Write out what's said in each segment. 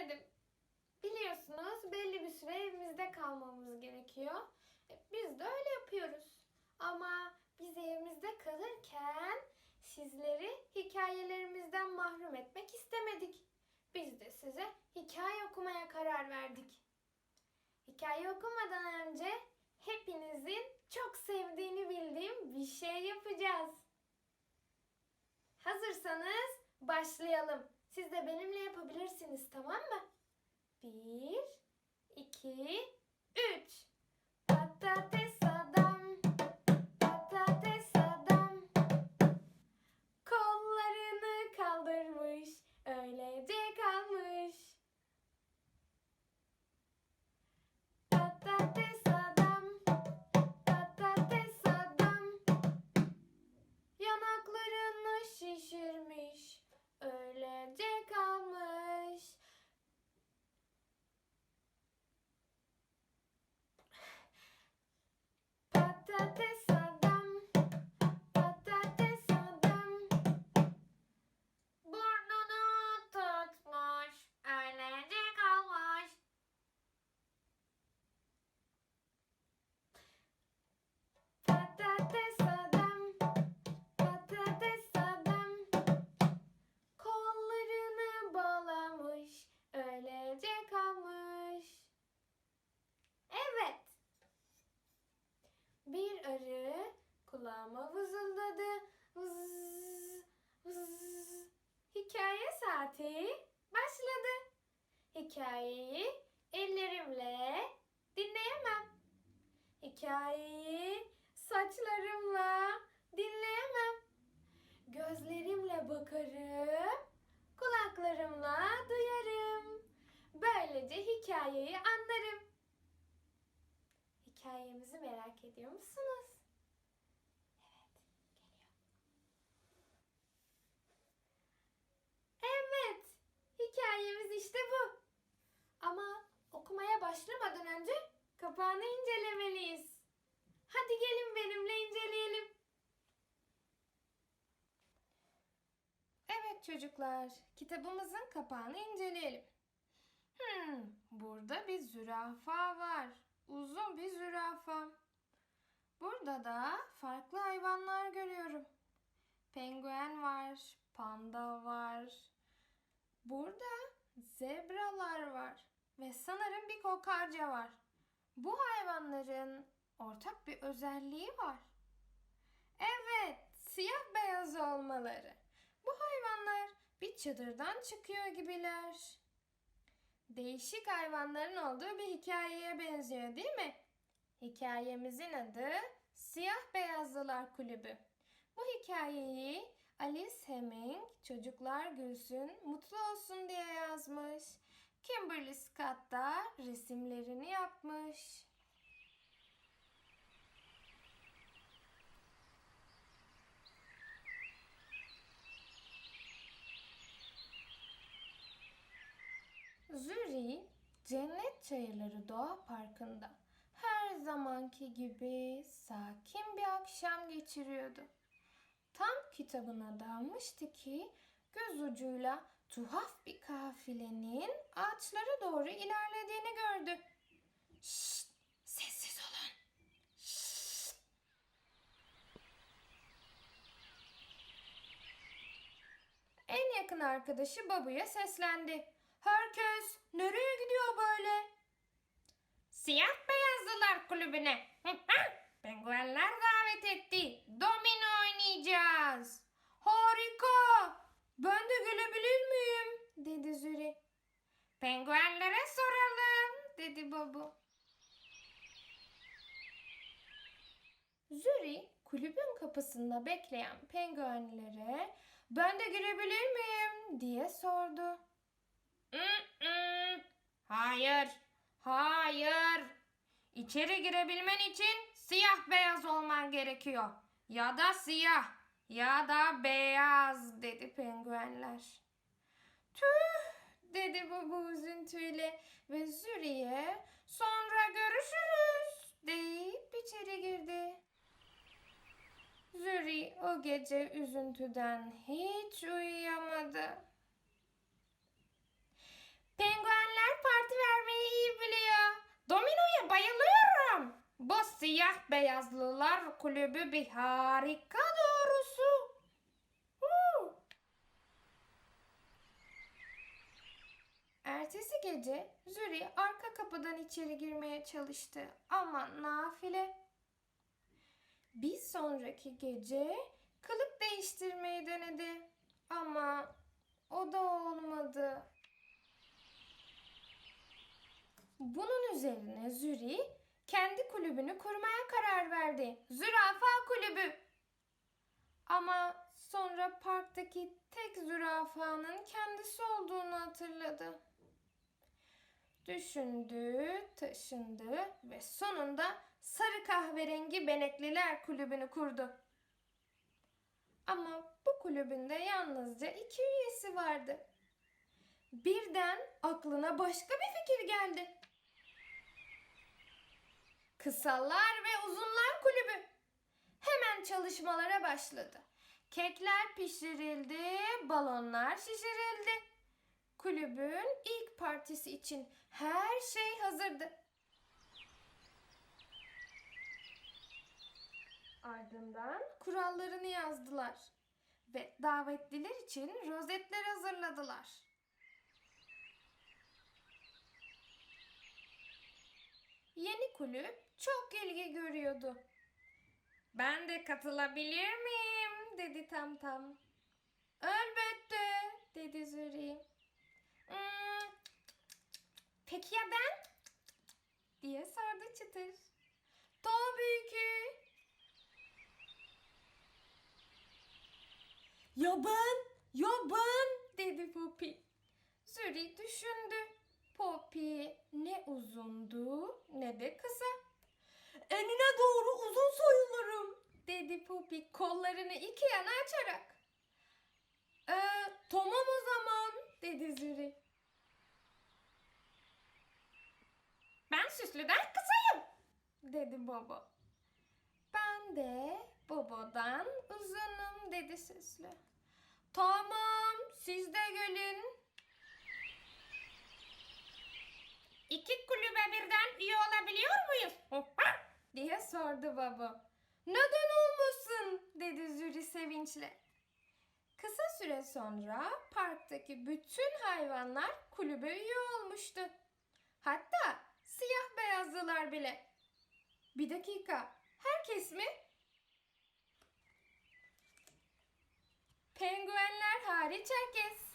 istemedim. Biliyorsunuz belli bir süre evimizde kalmamız gerekiyor. E, Biz de öyle yapıyoruz. Ama biz evimizde kalırken sizleri hikayelerimizden mahrum etmek istemedik. Biz de size hikaye okumaya karar verdik. Hikaye okumadan önce hepinizin çok sevdiğini bildiğim bir şey yapacağız. Hazırsanız başlayalım. Siz de benimle yapabilirsiniz tamam mı? Bir, iki, üç. Patates Hikayeyi ellerimle dinleyemem. Hikayeyi saçlarımla dinleyemem. Gözlerimle bakarım, kulaklarımla duyarım. Böylece hikayeyi anlarım. Hikayemizi merak ediyor musunuz? Evet, geliyor. Evet, hikayemiz işte bu. Ama okumaya başlamadan önce kapağını incelemeliyiz. Hadi gelin benimle inceleyelim. Evet çocuklar, kitabımızın kapağını inceleyelim. Hmm, burada bir zürafa var. Uzun bir zürafa. Burada da farklı hayvanlar görüyorum. Penguen var, panda var. Burada zebralar var ve sanırım bir kokarca var. Bu hayvanların ortak bir özelliği var. Evet, siyah beyaz olmaları. Bu hayvanlar bir çadırdan çıkıyor gibiler. Değişik hayvanların olduğu bir hikayeye benziyor değil mi? Hikayemizin adı Siyah Beyazlılar Kulübü. Bu hikayeyi Alice Heming çocuklar gülsün, mutlu olsun diye yazmış. Kimberly Scott da resimlerini yapmış. Züri, Cennet Çayırları Doğa Parkı'nda her zamanki gibi sakin bir akşam geçiriyordu. Tam kitabına dalmıştı ki göz ucuyla tuhaf bir kafilenin ağaçlara doğru ilerlediğini gördü. Şşt! Sessiz olun. Şşt! En yakın arkadaşı Babu'ya seslendi. Herkes nereye gidiyor böyle? Siyah Beyazlılar Kulübü'ne. Penguenler davet etti. Domino oynayacağız. Harika. Ben de gelebilir miyim? dedi Züri. Penguenlere soralım dedi Babu. Züri kulübün kapısında bekleyen penguenlere ben de girebilir miyim diye sordu. "Mm-mm, Hayır, hayır. İçeri girebilmen için siyah beyaz olman gerekiyor. Ya da siyah ya da beyaz dedi penguenler. Tüh dedi bu, üzüntüyle ve Züriye sonra görüşürüz deyip içeri girdi. Züri o gece üzüntüden hiç uyuyamadı. Penguenler parti vermeyi iyi biliyor. Domino'ya bayılıyorum. Bu siyah beyazlılar kulübü bir harikadır. Ertesi gece Züri arka kapıdan içeri girmeye çalıştı ama nafile. Bir sonraki gece kılık değiştirmeyi denedi ama o da olmadı. Bunun üzerine Züri kendi kulübünü kurmaya karar verdi. Zürafa Kulübü. Ama sonra parktaki tek zürafanın kendisi olduğunu hatırladı. Düşündü, taşındı ve sonunda Sarı Kahverengi Benekliler Kulübü'nü kurdu. Ama bu kulübünde yalnızca iki üyesi vardı. Birden aklına başka bir fikir geldi. Kısalar ve Uzunlar Kulübü. Hemen çalışmalara başladı. Kekler pişirildi, balonlar şişirildi. Kulübün ilk partisi için her şey hazırdı. Ardından kurallarını yazdılar ve davetliler için rozetler hazırladılar. Yeni kulüp çok ilgi görüyordu. Ben de katılabilir miyim? dedi Tam Tam. Elbette dedi Züri. "Hmm, peki ya ben? diye sordu Çıtır. Tabii ki. Ya ben, ya ben dedi Poppy. Züri düşündü. Poppy ne uzundu ne de kısa. Enine doğru uzun sayılırım dedi Poppy kollarını iki yana açarak. Ee, tamam o zaman dedi Züri. Ben süslüden kısayım dedi baba. Ben de babadan uzunum dedi süslü. Tamam siz de gelin. İki kulübe birden üye olabiliyor muyuz? diye sordu baba. Neden olmasın dedi Züri sevinçle. Kısa süre sonra parktaki bütün hayvanlar kulübe üye olmuştu. Hatta siyah beyazlılar bile. Bir dakika, herkes mi? Penguenler hariç herkes.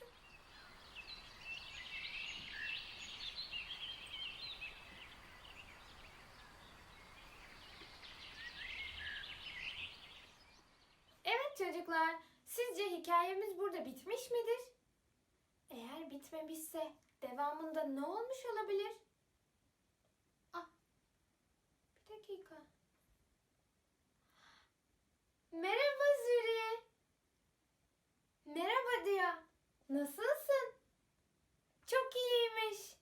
Evet çocuklar, sizce hikayemiz burada bitmiş midir? Eğer bitmemişse devamında ne olmuş olabilir? Ah, bir dakika. Merhaba Züri. Merhaba Dia. Nasılsın? Çok iyiymiş.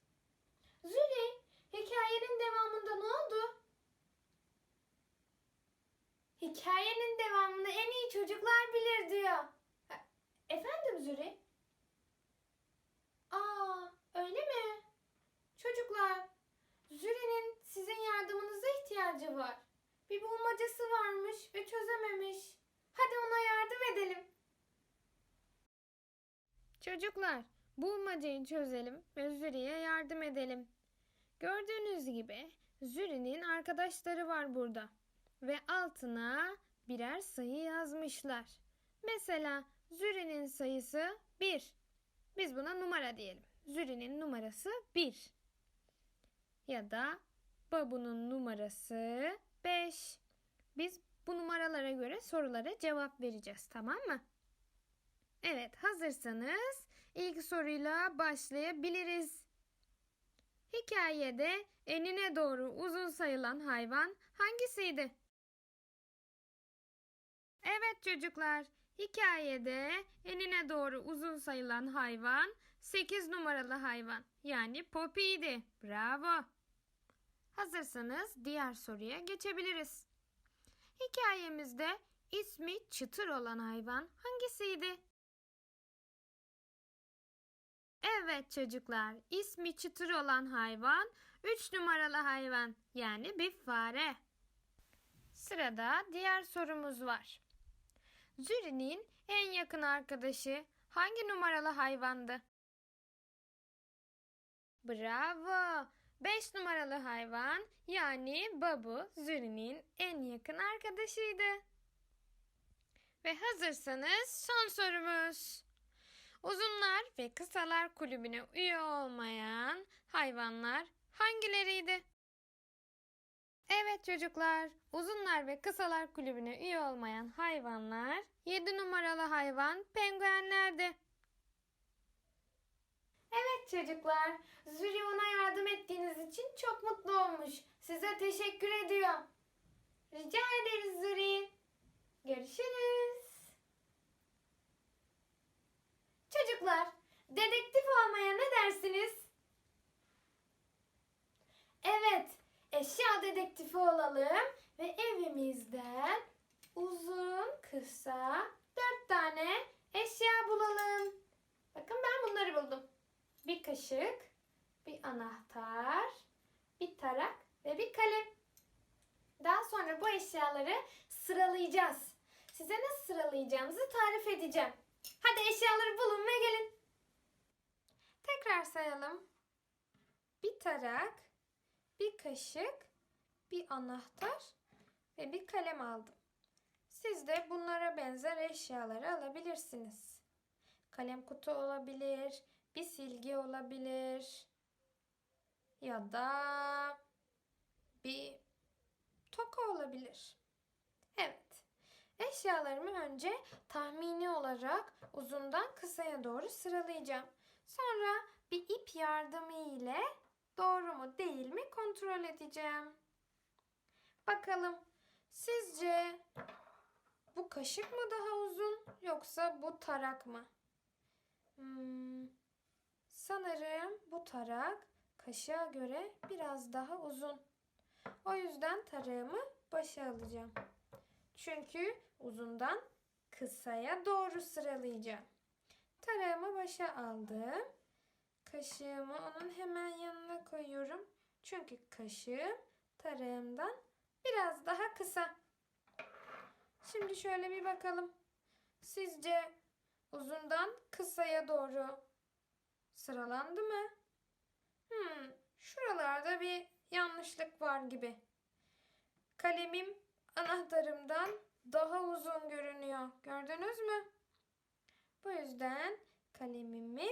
Züri, hikayenin devamında ne oldu? Hikayenin çocuklar bilir diyor. Ha, Efendim Züri? Aa, öyle mi? Çocuklar, Züri'nin sizin yardımınıza ihtiyacı var. Bir bulmacası varmış ve çözememiş. Hadi ona yardım edelim. Çocuklar, bulmacayı çözelim ve Züri'ye yardım edelim. Gördüğünüz gibi Züri'nin arkadaşları var burada ve altına birer sayı yazmışlar. Mesela Züri'nin sayısı 1. Biz buna numara diyelim. Züri'nin numarası 1. Ya da Babu'nun numarası 5. Biz bu numaralara göre sorulara cevap vereceğiz, tamam mı? Evet, hazırsanız ilk soruyla başlayabiliriz. Hikayede enine doğru uzun sayılan hayvan hangisiydi? Evet çocuklar, hikayede enine doğru uzun sayılan hayvan 8 numaralı hayvan yani Poppy'ydi. Bravo. Hazırsanız diğer soruya geçebiliriz. Hikayemizde ismi çıtır olan hayvan hangisiydi? Evet çocuklar, ismi çıtır olan hayvan 3 numaralı hayvan yani bir fare. Sırada diğer sorumuz var. Züri'nin en yakın arkadaşı hangi numaralı hayvandı? Bravo! 5 numaralı hayvan yani babu Züri'nin en yakın arkadaşıydı. Ve hazırsanız son sorumuz. Uzunlar ve kısalar kulübüne üye olmayan hayvanlar hangileriydi? Evet çocuklar, uzunlar ve kısalar kulübüne üye olmayan hayvanlar 7 numaralı hayvan penguenlerdi. Evet çocuklar, Züri ona yardım ettiğiniz için çok mutlu olmuş. Size teşekkür ediyor. Rica ederiz Züri. Görüşürüz. Çocuklar, dedektif olmaya ne dersiniz? Evet, eşya dedektifi olalım ve evimizden uzun, kısa dört tane eşya bulalım. Bakın ben bunları buldum. Bir kaşık, bir anahtar, bir tarak ve bir kalem. Daha sonra bu eşyaları sıralayacağız. Size nasıl sıralayacağımızı tarif edeceğim. Hadi eşyaları bulun ve gelin. Tekrar sayalım. Bir tarak, bir kaşık, bir anahtar ve bir kalem aldım. Siz de bunlara benzer eşyaları alabilirsiniz. Kalem kutu olabilir, bir silgi olabilir ya da bir toka olabilir. Evet. Eşyalarımı önce tahmini olarak uzundan kısaya doğru sıralayacağım. Sonra bir ip yardımı ile doğru mu değil mi kontrol edeceğim. Bakalım sizce bu kaşık mı daha uzun yoksa bu tarak mı? Hmm, sanırım bu tarak kaşığa göre biraz daha uzun. O yüzden tarağımı başa alacağım. Çünkü uzundan kısaya doğru sıralayacağım. Tarağımı başa aldım. Kaşığımı onun hemen yanına koyuyorum. Çünkü kaşığım tarağımdan biraz daha kısa. Şimdi şöyle bir bakalım. Sizce uzundan kısaya doğru sıralandı mı? Hmm, şuralarda bir yanlışlık var gibi. Kalemim anahtarımdan daha uzun görünüyor. Gördünüz mü? Bu yüzden kalemimi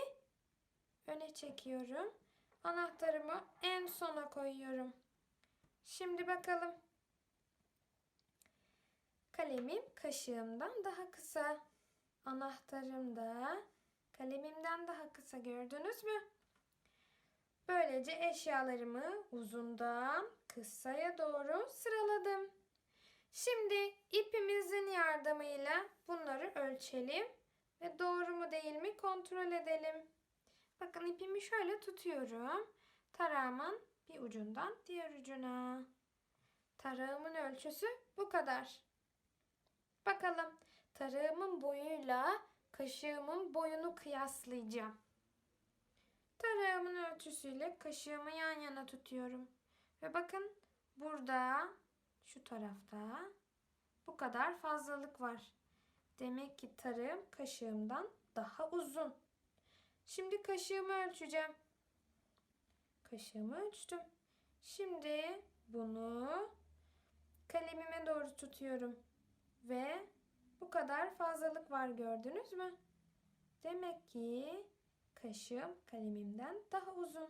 öne çekiyorum. Anahtarımı en sona koyuyorum. Şimdi bakalım. Kalemim kaşığımdan daha kısa. Anahtarım da kalemimden daha kısa gördünüz mü? Böylece eşyalarımı uzundan kısaya doğru sıraladım. Şimdi ipimizin yardımıyla bunları ölçelim ve doğru mu değil mi kontrol edelim. Bakın ipimi şöyle tutuyorum. Tarağımın bir ucundan diğer ucuna. Tarağımın ölçüsü bu kadar. Bakalım tarağımın boyuyla kaşığımın boyunu kıyaslayacağım. Tarağımın ölçüsüyle kaşığımı yan yana tutuyorum. Ve bakın burada şu tarafta bu kadar fazlalık var. Demek ki tarığım kaşığımdan daha uzun. Şimdi kaşığımı ölçeceğim. Kaşığımı ölçtüm. Şimdi bunu kalemime doğru tutuyorum. Ve bu kadar fazlalık var gördünüz mü? Demek ki kaşığım kalemimden daha uzun.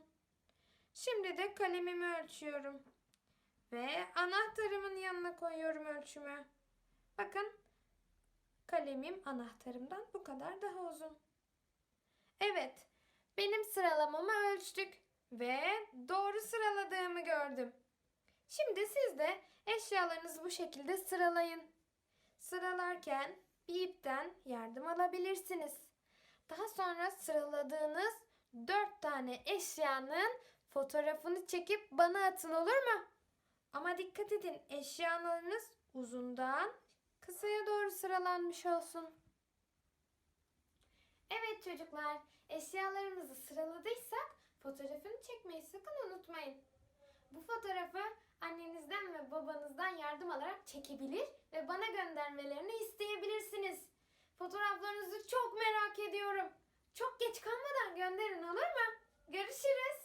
Şimdi de kalemimi ölçüyorum. Ve anahtarımın yanına koyuyorum ölçümü. Bakın kalemim anahtarımdan bu kadar daha uzun. Evet, benim sıralamamı ölçtük ve doğru sıraladığımı gördüm. Şimdi siz de eşyalarınızı bu şekilde sıralayın. Sıralarken bir ipten yardım alabilirsiniz. Daha sonra sıraladığınız dört tane eşyanın fotoğrafını çekip bana atın olur mu? Ama dikkat edin eşyalarınız uzundan kısaya doğru sıralanmış olsun. Evet çocuklar, eşyalarımızı sıraladıysak fotoğrafını çekmeyi sakın unutmayın. Bu fotoğrafı annenizden ve babanızdan yardım alarak çekebilir ve bana göndermelerini isteyebilirsiniz. Fotoğraflarınızı çok merak ediyorum. Çok geç kalmadan gönderin olur mu? Görüşürüz.